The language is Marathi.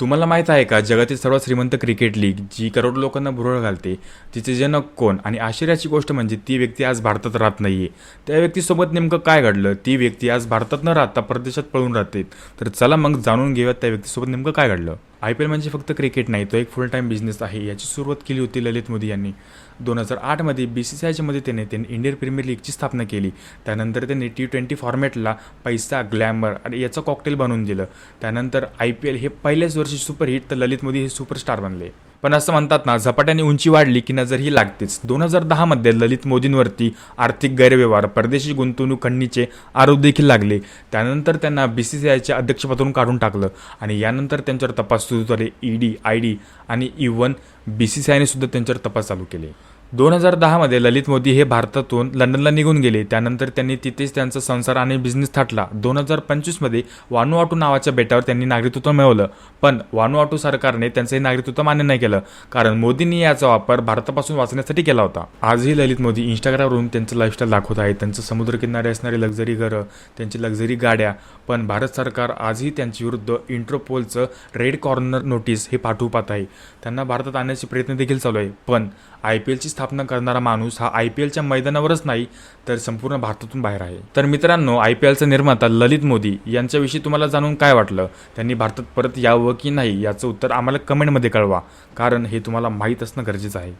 तुम्हाला माहीत आहे का जगातील सर्वात श्रीमंत क्रिकेट लीग जी करोडो लोकांना भुरळ घालते तिचे जनक कोण? आणि आश्चर्याची गोष्ट म्हणजे ती व्यक्ती आज भारतात राहत नाहीये. त्या व्यक्तीसोबत नेमकं काय घडलं? ती व्यक्ती आज भारतात न राहता परदेशात पळून राहते. तर चला मग जाणून घेऊयात त्या व्यक्तीसोबत नेमकं काय घडलं. आय पी एल म्हणजे फक्त क्रिकेट नाही तो एक फुल टाईम बिझनेस आहे. याची सुरुवात केली होती ललित मोदी यांनी. दोन हजार आठमध्ये बी सी सी आयच्यामध्ये त्याने त्यांनी इंडियन प्रीमियर लीगची स्थापना केली. त्यानंतर त्यांनी टी ट्वेंटी फॉर्मॅटला पैसा ग्लॅमर आणि याचं कॉकटेल बनवून दिलं. त्यानंतर आय पी एल हे पहिल्याच वर्षी सुपरहिट तर ललित मोदी हे सुपरस्टार बनले. पण असं म्हणतात ना झपाट्याने उंची वाढली की नजर ही लागतेच. दोन हजार दहामध्ये ललित मोदींवरती आर्थिक गैरव्यवहार परदेशी गुंतवणूक खंडणीचे आरोप देखील लागले. त्यानंतर त्यांना बी सी सी आयच्या अध्यक्षपदावरून काढून टाकलं आणि यानंतर त्यांच्यावर तपास सुरू झाले. ईडी आय डी आणि इव्हन बी सी सी आयने सुद्धा त्यांच्यावर तपास चालू केले. दोन हजार दहामध्ये ललित मोदी हे भारतातून लंडनला निघून गेले. त्यानंतर त्यांनी तिथेच त्यांचा संसार आणि बिझनेस थाटला. दोन हजार पंचवीसमध्ये वानुआटू नावाच्या बेटावर त्यांनी नागरिकत्व मिळवलं. पण वानुआटू सरकारने त्यांचं हे नागरिकत्व मान्य नाही केलं कारण मोदींनी याचा वापर भारतापासून वाचण्यासाठी केला होता. आजही ललित मोदी इंस्टाग्रामवरून त्यांचं लाईफस्टाईल दाखवत आहे त्यांचं समुद्रकिनारे असणारी लक्झरी घरं त्यांची लक्झरी गाड्या पण भारत सरकार आजही त्यांच्या विरुद्ध इंट्रोपोलचं रेड कॉर्नर नोटीस हे पाठवू पाहत आहे. त्यांना भारतात आणण्याचे प्रयत्न देखील चालू आहे. पण आय पी एलची स्थापना करणारा माणूस हा आय पी एलच्या मैदानावरच नाही तर संपूर्ण भारतातून बाहेर आहे. तर मित्रांनो आय पी एलचा निर्माता ललित मोदी यांच्याविषयी तुम्हाला जाणून काय वाटलं? त्यांनी भारतात परत यावं की नाही याचं उत्तर आम्हाला कमेंटमध्ये कळवा कारण हे तुम्हाला माहीत असणं गरजेचं आहे.